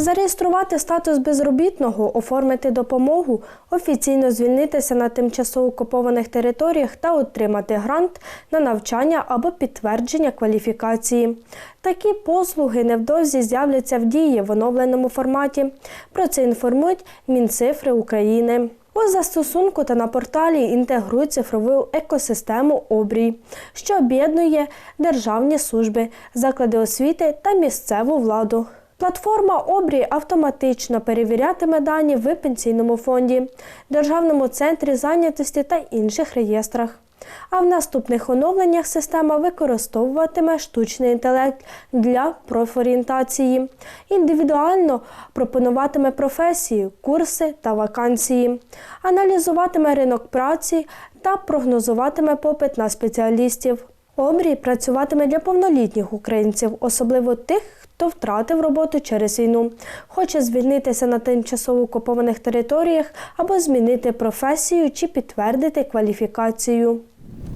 Зареєструвати статус безробітного, оформити допомогу, офіційно звільнитися на тимчасово окупованих територіях та отримати грант на навчання або підтвердження кваліфікації. Такі послуги невдовзі з'являться в дії в оновленому форматі. Про це інформують Мінцифри України. У застосунку та на порталі інтегрують цифрову екосистему обрій, що об'єднує державні служби, заклади освіти та місцеву владу. Платформа обрій автоматично перевірятиме дані в пенсійному фонді, Державному центрі зайнятості та інших реєстрах. А в наступних оновленнях система використовуватиме штучний інтелект для профорієнтації, індивідуально пропонуватиме професії, курси та вакансії, аналізуватиме ринок праці та прогнозуватиме попит на спеціалістів. Обрій працюватиме для повнолітніх українців, особливо тих, хто втратив роботу через війну, хоче звільнитися на тимчасово окупованих територіях або змінити професію чи підтвердити кваліфікацію.